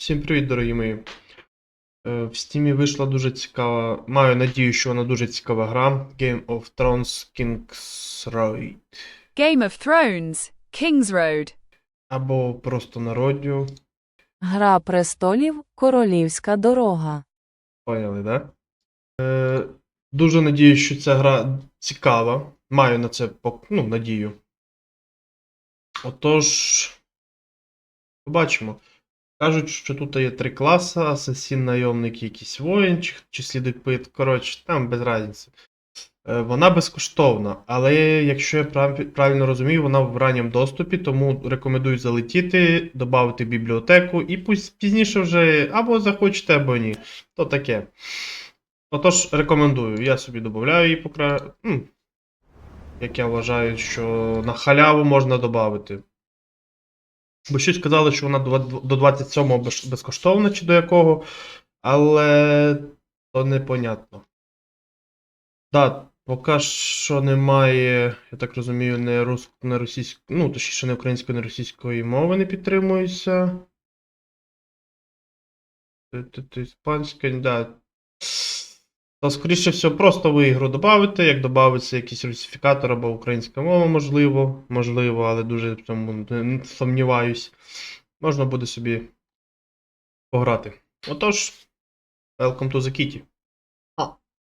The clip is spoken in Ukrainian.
Всім привіт, дорогі мої. Е, В Стімі вийшла дуже цікава. Маю надію, що вона дуже цікава гра. Game of Thrones King's Road. Game of Thrones, King's Road. Або просто народю. Гра престолів Королівська дорога. Поняли, да? Е, дуже надію, що ця гра цікава. Маю на це пок- ну, надію. Отож, побачимо. Кажуть, що тут є три класи: асасін, найомник, якийсь воїн, чи, чи слідопит. Коротше, там без різниці. Е, Вона безкоштовна, але якщо я правильно розумію, вона в ранньому доступі, тому рекомендую залетіти, додати бібліотеку і пусть пізніше вже або захочете, або ні. То таке. Отож, рекомендую. Я собі додаю її покра... ну, як я вважаю, що на халяву можна додати. Бо щось казали, що вона до до 27-го безкоштовна чи до якого, але то непонятно. Так, поки що немає, я так розумію, не, рус... не російської, ну, точніше, не української, не російської мови не підтримується. Т-т-т, Іспанська, да. То, скоріше всього, просто ви ігру додавите, як додається якийсь русифікатор або українська мова, можливо, можливо, але дуже в цьому сумніваюсь. Можна буде собі пограти. Отож, welcome to the kitty.